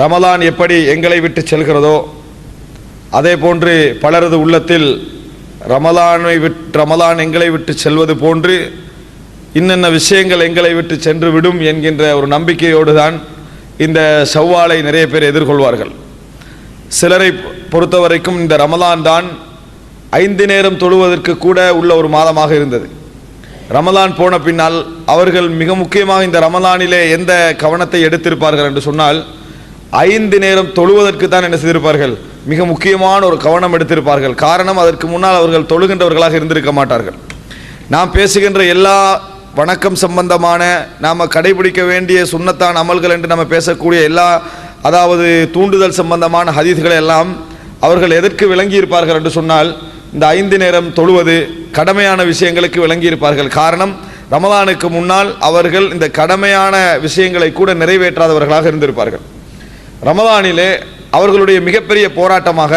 ரமலான் எப்படி எங்களை விட்டு செல்கிறதோ அதே போன்று பலரது உள்ளத்தில் ரமலானை விட் ரமலான் எங்களை விட்டு செல்வது போன்று இன்னென்ன விஷயங்கள் எங்களை விட்டு சென்று விடும் என்கின்ற ஒரு நம்பிக்கையோடு தான் இந்த செவ்வாலை நிறைய பேர் எதிர்கொள்வார்கள். சிலரை பொறுத்தவரைக்கும் இந்த ரமலான் தான் ஐந்து நேரம் தொழுவதற்கு கூட உள்ள ஒரு மாதமாக இருந்தது. ரமலான் போன பின்னால் அவர்கள் மிக முக்கியமாக இந்த ரமலானிலே எந்த கவனத்தை எடுத்திருப்பார்கள் என்று சொன்னால் ஐந்து நேரம் தொழுவதற்கு தான் என்ன செய்திருப்பார்கள்? மிக முக்கியமான ஒரு கவனம் எடுத்திருப்பார்கள். காரணம் அதற்கு முன்னால் அவர்கள் தொழுகின்றவர்களாக இருந்திருக்க மாட்டார்கள். நாம் பேசுகின்ற எல்லா வணக்கம் சம்பந்தமான நாம் கடைபிடிக்க வேண்டிய சுண்ணத்தான் அமல்கள் என்று நம்ம பேசக்கூடிய எல்லா அதாவது தூண்டுதல் சம்பந்தமான ஹதீஸ்களை எல்லாம் அவர்கள் எதற்கு விளங்கியிருப்பார்கள் என்று சொன்னால் இந்த ஐந்து நேரம் தொழுவது கடமையான விஷயங்களுக்கு விளங்கியிருப்பார்கள். காரணம் ரமலானுக்கு முன்னால் அவர்கள் இந்த கடமையான விஷயங்களை கூட நிறைவேற்றாதவர்களாக இருந்திருப்பார்கள். ரமதானிலே அவர்களுடைய மிகப்பெரிய போராட்டமாக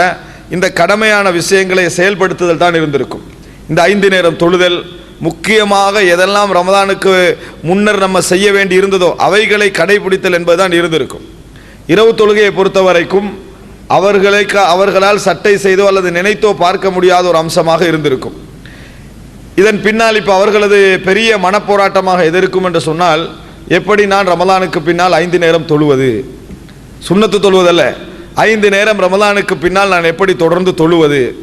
இந்த கடமையான விஷயங்களை செயல்படுத்துதல் தான் இருந்திருக்கும். இந்த ஐந்து நேரம் தொழுதல் முக்கியமாக எதெல்லாம் ரமதானுக்கு முன்னர் நம்ம செய்ய வேண்டி இருந்ததோ அவைகளை கடைபிடித்தல் என்பதுதான் இருந்திருக்கும். இரவு தொழுகையை பொறுத்த வரைக்கும் அவர்களை அவர்களால் சட்டை செய்தோ அல்லது நினைத்தோ பார்க்க முடியாத ஒரு அம்சமாக இருந்திருக்கும். இதன் பின்னால் இப்போ அவர்களது பெரிய மனப்போராட்டமாக எதிர்க்கும் என்று சொன்னால் எப்படி நான் ரமலானுக்கு பின்னால் ஐந்து நேரம் தொழுவது? சுண்ணத்து தொழுவதல்ல. ஐந்து நேரம் ரமலானுக்கு பின்னால் நான் எப்படி தொடர்ந்து தொழுவது?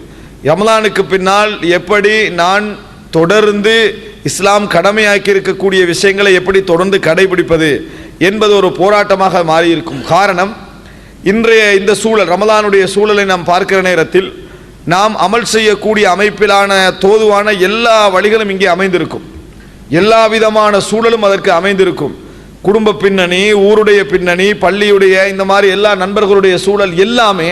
ரமலானுக்கு பின்னால் எப்படி நான் தொடர்ந்து இஸ்லாம் கடமையாக்கி இருக்கக்கூடிய விஷயங்களை எப்படி தொடர்ந்து கடைபிடிப்பது என்பது ஒரு போராட்டமாக மாறியிருக்கும் காரணம் இன்றைய இந்த சூழல் ரமலானுடைய சூழலை நாம் பார்க்கிற நேரத்தில் நாம் அமல் செய்யக்கூடிய அமைப்பிலான தோதுவான எல்லா வழிகளும் இங்கே அமைந்திருக்கும். எல்லா விதமான சூழலும் அதற்கு அமைந்திருக்கும். குடும்ப பின்னணி ஊருடைய பின்னணி பள்ளியுடைய இந்த மாதிரி எல்லா நண்பர்களுடைய சூழல் எல்லாமே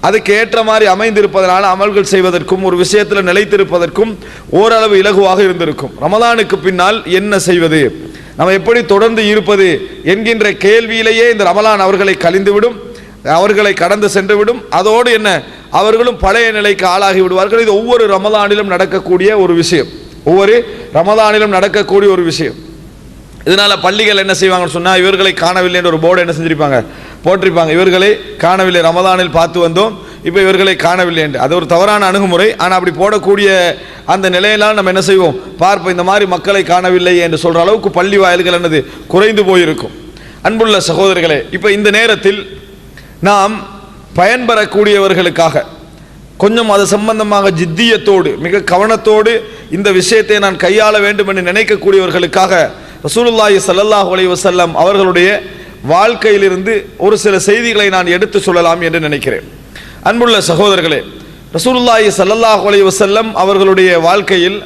அதுக்கு ஏற்ற மாதிரி அமைந்திருப்பதனால் அமல்கள் செய்வதற்கும் ஒரு விஷயத்தில் நிலைத்திருப்பதற்கும் ஓரளவு இலகுவாக இருந்திருக்கும். ரமதானுக்கு பின்னால் என்ன செய்வது? நம்ம எப்படி தொடர்ந்து இருப்பது என்கின்ற கேள்வியிலேயே இந்த ரமலான் அவர்களை கழிந்துவிடும் அவர்களை கடந்து சென்றுவிடும். அதோடு என்ன? அவர்களும் பழைய நிலைக்கு ஆளாகி விடுவார்கள். இது ஒவ்வொரு ரமதானிலும் நடக்கக்கூடிய ஒரு விஷயம். ஒவ்வொரு ரமதானிலும் நடக்கக்கூடிய ஒரு விஷயம். இதனால் பள்ளிகள் என்ன செய்வாங்கன்னு சொன்னால் இவர்களை காணவில்லை என்ற ஒரு போர்டு என்ன செஞ்சிருப்பாங்க? போட்டிருப்பாங்க. இவர்களை காணவில்லை. ரமதானில் பார்த்து வந்தோம். இப்போ இவர்களை காணவில்லை என்று. அது ஒரு தவறான அணுகுமுறை. ஆனால் அப்படி போடக்கூடிய அந்த நிலையெல்லாம் நம்ம என்ன செய்வோம்? பார்ப்போம் இந்த மாதிரி மக்களை காணவில்லை என்று சொல்கிற அளவுக்கு பள்ளி வாயில்கள் என்னது? குறைந்து போயிருக்கும். அன்புள்ள சகோதரர்களே இப்போ இந்த நேரத்தில் நாம் பயன்பெறக்கூடியவர்களுக்காக கொஞ்சம் அது சம்பந்தமாக ஜித்தியத்தோடு மிக கவனத்தோடு இந்த விஷயத்தை நான் கையாள வேண்டும் என்று நினைக்கக்கூடியவர்களுக்காக ரசூலுல்லாஹி ஸல்லல்லாஹு அலி வசல்லம் அவர்களுடைய வாழ்க்கையிலிருந்து ஒரு சில செய்திகளை நான் எடுத்து சொல்லலாம் என்று நினைக்கிறேன். அன்புள்ள சகோதரர்களே ரசூலுல்லாஹி ஸல்லல்லாஹு அலி வசல்லம் அவர்களுடைய வாழ்க்கையில்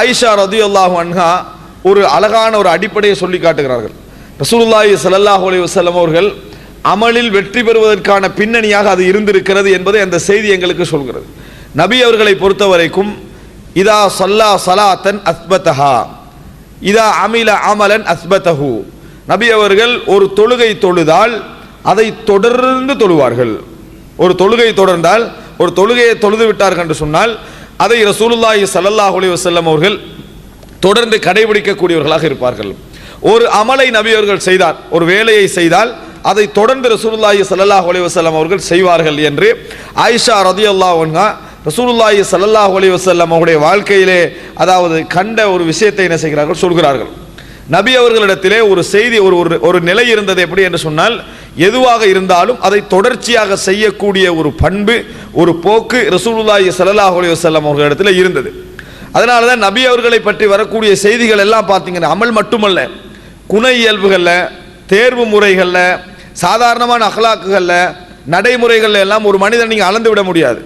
ஆயிஷா ரதியல்லாஹு அன்ஹா ஒரு அழகான ஒரு அடிப்படையை சொல்லி காட்டுகிறார்கள். ரசூலுல்லாஹி ஸல்லல்லாஹு அலி வசல்லம் அவர்கள் அமலில் வெற்றி பெறுவதற்கான பின்னணியாக அது இருந்திருக்கிறது என்பதை அந்த செய்தி எங்களுக்கு சொல்கிறது. நபி அவர்களை பொறுத்த வரைக்கும் இதா சல்லா சலாத்தன் அஸ்பத்தஹா இதா அமில அமலன் அஸ்பதஹு. நபி அவர்கள் ஒரு தொழுகை தொழுதால் அதை தொடர்ந்து தொழுவார்கள். ஒரு தொழுகை தொடர்ந்தால் ஒரு தொழுகையை தொழுது விட்டார்கள் என்று சொன்னால் அதை ரசூலுல்லாஹி சல்லாஹ் அலி வசல்லம் அவர்கள் தொடர்ந்து கடைபிடிக்கக்கூடியவர்களாக இருப்பார்கள். ஒரு அமலை நபி அவர்கள் செய்தார் ஒரு வேலையை செய்தால் அதை தொடர்ந்து ரசூலுல்லாஹி சல்லாஹ் அலி வசல்லம் அவர்கள் செய்வார்கள் என்று ஆயிஷா ரதியல்லாஹு அன்ஹா ரசூலுல்லாஹி சல்லாஹ் அலி வசல்லம் அவருடைய வாழ்க்கையிலே அதாவது கண்ட ஒரு விஷயத்தை என்ன செய்கிறார்கள்? சொல்கிறார்கள். நபி அவர்களிடத்திலே ஒரு செய்தி ஒரு ஒரு ஒரு நிலை இருந்தது எப்படி என்று சொன்னால் எதுவாக இருந்தாலும் அதை தொடர்ச்சியாக செய்யக்கூடிய ஒரு பண்பு ஒரு போக்கு ரசூலுல்லாஹி சல்லாஹ் அலி வசல்லம் அவர்களிடத்தில் இருந்தது. அதனால தான் நபி அவர்களை பற்றி வரக்கூடிய செய்திகள் எல்லாம் பார்த்தீங்கன்னா அமல் மட்டுமல்ல. குண இயல்புகளில் தேர்வு முறைகளில் சாதாரணமான அகலாக்குகளில் நடைமுறைகளில் எல்லாம் ஒரு மனிதனை நீங்கள் அளந்து விட முடியாது.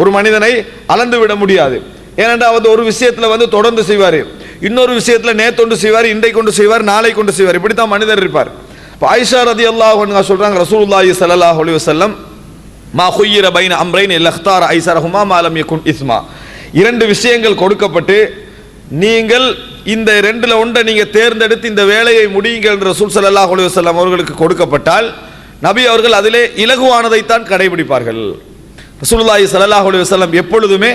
ஒரு மனிதனை அளந்து விட முடியாது. ஏனென்றால் அவர் ஒரு விஷயத்தில் வந்து தொடர்ந்து செய்வார். இன்னொரு விஷயத்தில் நேத்தொண்டு செய்வார் இன்றை கொண்டு செய்வார் நாளை கொண்டு செய்வார். இப்படி தான் மனிதர் இருப்பார். இப்போ ஆயிஷா ரதி அல்லாஹ் சொல்கிறாங்க ரசூல்லாஹி ஸல்லல்லாஹு அலைஹி வஸல்லம் மா ஹுயிர பைன் அம்ரைன் இல் ஐசரஹுமா மாலம் யகுன் இஸ்மா. இரண்டு விஷயங்கள் கொடுக்கப்பட்டு நீங்கள் இந்த ரெண்டில் ஒன்றை நீங்கள் தேர்ந்தெடுத்து இந்த வேலையை முடியுங்கள் என்று ரசூல் சல்லாஹ் அலைஹி வஸல்லம் அவர்களுக்கு கொடுக்கப்பட்டால் நபி அவர்கள் அதிலே இலகுவானதைத்தான் கடைபிடிப்பார்கள். ரசூலுல்லாஹி சல்லாஹ் அலி வசல்லம் எப்பொழுதுமே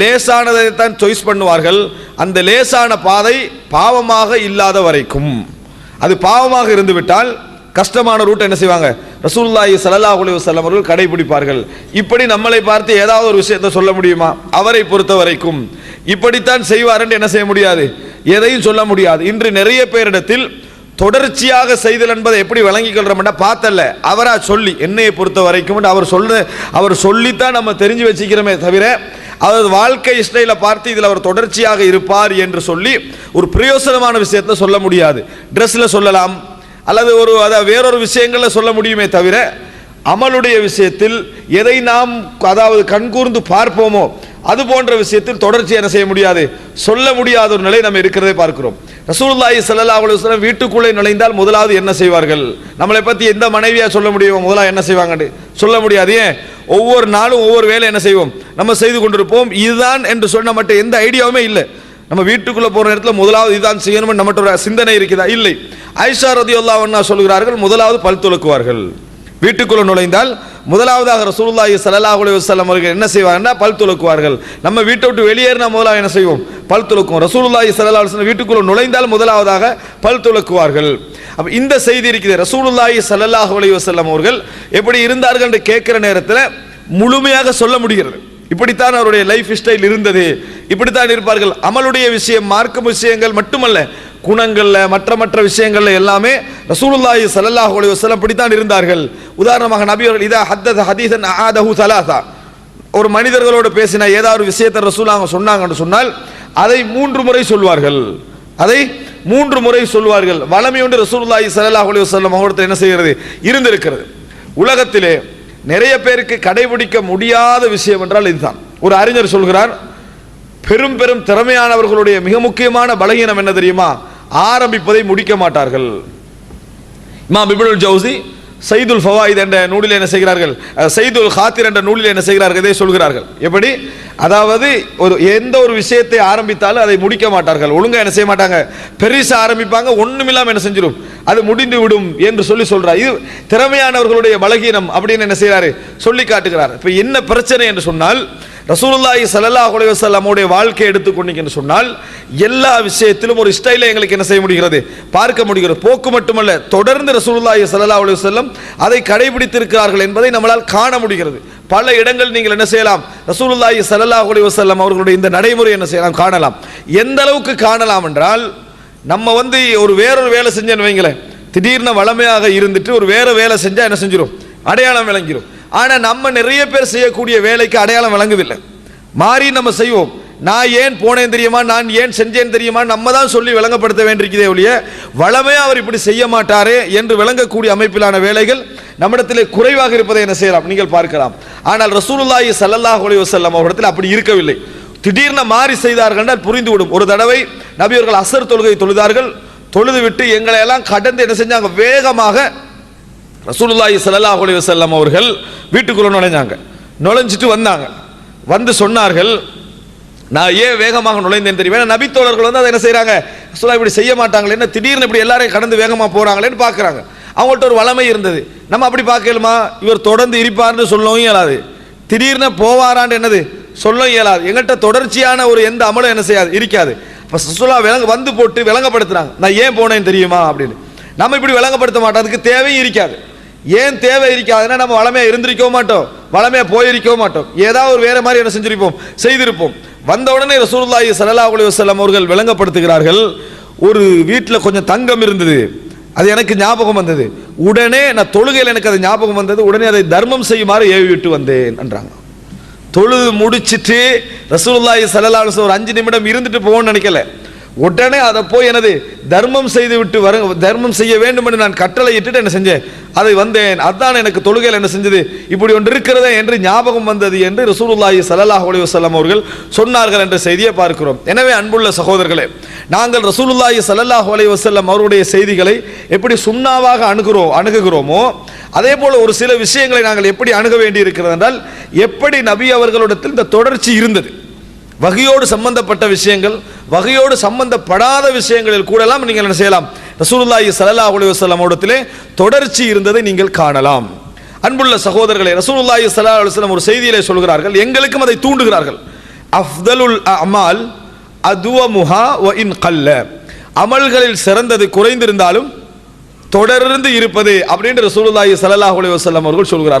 லேசானதை தான் சாய்ஸ் பண்ணுவார்கள். அந்த லேசான பாதை பாவமாக இல்லாத வரைக்கும். அது பாவமாக இருந்துவிட்டால் கஷ்டமான ரூட் என்ன செய்வாங்க? ரசூல்லாஹி சல்லாஹ் அலி வஸல்லம் அவர்கள் கடைபிடிப்பார்கள். இப்படி நம்மளை பார்த்து ஏதாவது ஒரு விஷயத்தை சொல்ல முடியுமா? அவரை பொறுத்த வரைக்கும். இப்படித்தான் செய்வார் என்று என்ன செய்ய முடியாது? எதையும் சொல்ல முடியாது. இன்று நிறைய பேரிடத்தில் தொடர்ச்சியாக செய்தல் என்பதை எப்படி விளங்கிக் கொள்றோம்னா பார்த்தல்ல. அவரா சொல்லி என்னையை பொறுத்த வரைக்கும் அவர் சொல்ல அவர் சொல்லித்தான் நம்ம தெரிஞ்சு வச்சுக்கிறோமே தவிர அவரது வாழ்க்கை ஸ்டைல பார்த்து இதில் அவர் தொடர்ச்சியாக இருப்பார் என்று சொல்லி ஒரு பிரயோசனமான விஷயத்தை சொல்ல முடியாது. ட்ரெஸ்ல சொல்லலாம் அல்லது ஒரு அதாவது வேறொரு விஷயங்களில் சொல்ல முடியுமே தவிர அமலுடைய விஷயத்தில் எதை நாம் அதாவது கண்கூர்ந்து பார்ப்போமோ அது போன்ற விஷயத்தில் தொடர்ச்சி என்ன செய்ய முடியாது? சொல்ல முடியாத ஒரு நிலை நம்ம இருக்கிறதே பார்க்கிறோம். ரசூலுல்லாஹி ஸல்லல்லாஹு அவ்வளோ வீட்டுக்குள்ளே நுழைந்தால் முதலாவது என்ன செய்வார்கள்? நம்மளை பற்றி எந்த மனைவியாக சொல்ல முடியும் முதலாக என்ன செய்வாங்கன்னு சொல்ல முடியாது. ஏன்? ஒவ்வொரு நாளும் ஒவ்வொரு வேலை என்ன செய்வோம்? நம்ம செய்து கொண்டிருப்போம். இதுதான் என்று சொன்ன மட்டும் எந்த ஐடியாவுமே இல்லை. நம்ம வீட்டுக்குள்ளே போகிற நேரத்தில் முதலாவது இதுதான் செய்யணும்னு நம்மகிட்ட ஒரு சிந்தனை இருக்குதா? இல்லை. ஐஷா ரதியுல்லா சொல்கிறார்கள் முதலாவது பல் துளக்குவார்கள் வீட்டுக்குள்ள நுழைந்தால் முதலாவதாக ரசூலுல்லாஹி ஸல்லல்லாஹு அலைஹி வஸல்லம் அவர்கள் என்ன செய்வாங்கன்னா பல் துலக்குவார்கள். நம்ம வீட்டை விட்டு வெளியேறினா முதலாக என்ன செய்வோம்? பல் துலக்கும் ரசூலுல்லாஹி ஸல்லல்லாஹு அலுவலம் வீட்டுக்குள்ள நுழைந்தால் முதலாவதாக பல் துலக்குவார்கள். அப்போ இந்த செய்தி இருக்குது. ரசூலுல்லாஹி ஸல்லல்லாஹு அலைஹி வஸல்லம் அவர்கள் எப்படி இருந்தார்கள் என்று கேட்குற நேரத்தில் முழுமையாக சொல்ல முடிகிறது. இப்படித்தான் அவருடைய லைஃப் ஸ்டைல் இருந்தது. இப்படித்தான் இருப்பார்கள். அமலுடைய விஷயம் மார்க்கும் விஷயங்கள் மட்டுமல்ல குணங்களில் மற்ற மற்ற விஷயங்களில் எல்லாமே ரசூலுல்லாஹி ஸல்லல்லாஹு அலி வசலம் இப்படித்தான் இருந்தார்கள். உதாரணமாக நபி அவர்கள் இதா ஹத்தத ஹதீசன் ஆதஹு சலாசா ஒரு மனிதர்களோடு பேசின ஏதாவது ஒரு விஷயத்தை ரசூலாங்க சொன்னாங்கன்னு சொன்னால் அதை மூன்று முறை சொல்வார்கள். அதை மூன்று முறை சொல்வார்கள். வளமை ஒன்று ரசூலுல்லாஹி ஸல்லல்லாஹு அலி வஸல்லம் அவர்கள் என்ன செய்கிறது? இருந்திருக்கிறது. உலகத்திலே நிறைய பேருக்கு கடைபிடிக்க முடியாத விஷயம் என்றால் இதுதான். ஒரு அறிஞர் சொல்கிறார் பெரும் பெரும் திறமையானவர்களுடைய மிக முக்கியமான பலகீனம் என்ன தெரியுமா? ஆரம்பிப்பதை முடிக்க மாட்டார்கள். இமாம் இப்னுல் ஜவுசி சைதுல் ஃபவாயித் என்ற நூலில் என்ன செய்கிறார்கள்? சைதுல் ஹாத்திர் என்ற நூலில் என்ன செய்கிறார்கள்? இதை சொல்கிறார்கள். எப்படி? அதாவது ஒரு எந்த ஒரு விஷயத்தை ஆரம்பித்தாலும் அதை முடிக்க மாட்டார்கள். ஒழுங்காக என்ன செய்ய மாட்டாங்க? பெரிசா ஆரம்பிப்பாங்க ஒன்றுமில்லாமல் என்ன செஞ்சிடும் அது முடிந்து விடும் என்று சொல்லி சொல்கிறார் இது திறமையானவர்களுடைய பலகீனம் அப்படின்னு என்ன செய்கிறாரு? சொல்லி காட்டுகிறார். இப்போ என்ன பிரச்சனை என்று சொன்னால் ரசூலுல்லாஹி ஸல்லல்லாஹு அலைஹி வஸல்லமுடைய வாழ்க்கையை எடுத்துக்கொண்டீங்கன்னு சொன்னால் எல்லா விஷயத்திலும் ஒரு ஸ்டைலை எங்களுக்கு என்ன செய்ய முடிகிறது? பார்க்க முடிகிறது. போக்கு மட்டுமல்ல தொடர்ந்து ரசூலுல்லாஹி ஸல்லல்லாஹு அலைஹி வஸல்லம் அதை கடைபிடித்திருக்கிறார்கள் என்பதை நம்மளால் காண முடிகிறது. பல இடங்கள் நீங்கள் என்ன செய்யலாம்? ரசூலுல்லாஹி ஸல்லல்லாஹு அலைஹி வஸல்லம் அவர்களுடைய இந்த நடைமுறை என்ன செய்யலாம்? காணலாம். எந்த அளவுக்கு காணலாம் என்றால் நம்ம வந்து ஒரு வேறொரு வேலை செஞ்சேன்னு வைங்களேன். திடீர்னு வளமையாக இருந்துட்டு ஒரு வேறு வேலை செஞ்சால் என்ன செஞ்சிடும் அடையாளம் விளங்கிரும். ஆனால் நம்ம நிறைய பேர் செய்யக்கூடிய வேலைக்கு அடையாளம் விளங்குவதில்லை மாறி நம்ம செய்வோம். நான் ஏன் போனேன் தெரியுமா? நான் ஏன் செஞ்சேன் தெரியுமா? நம்ம தான் சொல்லி விளங்கப்படுத்த வேண்டியிருக்கிறதே ஒழிய வளமே அவர் இப்படி செய்ய மாட்டாரே என்று விளங்கக்கூடிய அமைப்பிலான வேலைகள் நம்மிடத்திலே குறைவாக இருப்பதை என்ன செய்யலாம்? நீங்கள் பார்க்கலாம். ஆனால் ரசூலுல்லாஹி ஸல்லல்லாஹு அலைஹி வஸல்லம் அவரிடத்தில் அப்படி இருக்கவில்லை. திடீர்னு மாறி செய்தார்கள் என்றால் புரிந்துவிடும். ஒரு தடவை நபியவர்கள் அசர் தொழுகை தொழுதார்கள். தொழுது விட்டு எங்களை எல்லாம் கடந்து என்ன செஞ்சாங்க? வேகமாக ரசூலுல்லாஹி ஸல்லல்லாஹு அலைஹி அவர்கள் வீட்டுக்குள்ள நுழைஞ்சாங்க. நுழைஞ்சிட்டு வந்தாங்க. வந்து சொன்னார்கள் நான் ஏன் வேகமாக நுழைந்தேன் தெரியும்? ஏன்னா நபித்தோழர்கள் வந்து அதை என்ன செய்கிறாங்க ரசூலா இப்படி செய்ய மாட்டாங்களே என்ன திடீர்னு இப்படி எல்லாரையும் கடந்து வேகமாக போகிறாங்களேன்னு பார்க்குறாங்க அவங்கள்ட்ட ஒரு வளமை இருந்தது. நம்ம அப்படி பார்க்கலுமா? இவர் தொடர்ந்து இருப்பார்னு சொல்லவும் இயலாது. திடீர்னு போவாரான்னு என்னது? சொல்ல இயலாது. எங்கள்கிட்ட தொடர்ச்சியான ஒரு எந்த அமலும் என்ன செய்யாது இருக்காது. இப்போ சுசுலா விளங்க வந்து போட்டு விளங்கப்படுத்துகிறாங்க நான் ஏன் போனேன்னு தெரியுமா? அப்படின்னு. நம்ம இப்படி விளங்கப்படுத்த மாட்டோம். அதுக்கு தேவையும் இருக்காது. ஏன் தேவை இருக்காதுன்னா நம்ம வளமையாக இருந்திருக்கவும் மாட்டோம். வளமையாக போயிருக்கவும் மாட்டோம். ஏதாவது ஒரு வேற மாதிரி என்ன செஞ்சிருப்போம்? செய்திருப்போம். வந்த உடனே ரசூலுல்லாஹி ஸல்லல்லாஹு அலைஹி வஸல்லம் அவர்கள் விளங்கப்படுத்துகிறார்கள். ஒரு வீட்டில் கொஞ்சம் தங்கம் இருந்தது. அது எனக்கு ஞாபகம் வந்தது. உடனே நான் தொழுகையில் எனக்கு அது ஞாபகம் வந்தது. உடனே அதை தர்மம் செய்யுமாறு ஏவி விட்டு வந்தேன் என்றாங்க. தொழுது முடிச்சிட்டு ரசூலுல்லாஹி ஸல்லல்லாஹு அலுவலம் ஒரு அஞ்சு நிமிடம் இருந்துட்டு போகணும்னு நினைக்கல. உடனே அதை போய் எனது தர்மம் செய்து விட்டு வர தர்மம் செய்ய வேண்டும் என்று நான் கட்டளை இட்டுட்டு என்ன செஞ்சேன். அதை வந்தேன். அதான் எனக்கு தொழுகையில் என்ன செஞ்சது இப்படி ஒன்று இருக்கிறதே என்று ஞாபகம் வந்தது என்று ரசூலுல்லாஹி சல்லாஹ் அலி வஸல்லம் அவர்கள் சொன்னார்கள் என்ற செய்தியை பார்க்கிறோம். எனவே அன்புள்ள சகோதரர்களே நாங்கள் ரசூலுல்லாஹி சல்லாஹ் அலி வசல்லம் அவருடைய செய்திகளை எப்படி சுண்ணாவாக அணுகிறோம் அணுகுகிறோமோ அதே போல ஒரு சில விஷயங்களை நாங்கள் எப்படி அணுக வேண்டி இருக்கிறது என்றால் எப்படி நபி அவர்களிடத்தில் இந்த தொடர்ச்சி இருந்தது. வகையோடு சம்பந்தப்பட்ட விஷயங்கள் வகையோடு சம்பந்தப்படாத விஷயங்களில் கூடலாம் நீங்கள் என்ன செய்யலாம்? ரசூலுல்லாஹி சல்லா அலைஹி வஸல்லம் தொடர்ச்சி இருந்ததை நீங்கள் காணலாம். அன்புள்ள சகோதரர்களை ரசூலுல்லாஹி சல்லா அலுவலம் ஒரு செய்தியிலே சொல்கிறார்கள் எங்களுக்கும் அதை தூண்டுகிறார்கள். அஃதலுல் அமால் அதுவமுஹா ஒ இன் கல்ல. அமல்களில் சிறந்தது குறைந்திருந்தாலும் தொடர்ந்து இருப்பது அப்படின்னு ரசூலுல்லாஹி சல்லாஹ் அலைஹி வஸல்லம் அவர்கள் சொல்கிறார்கள்.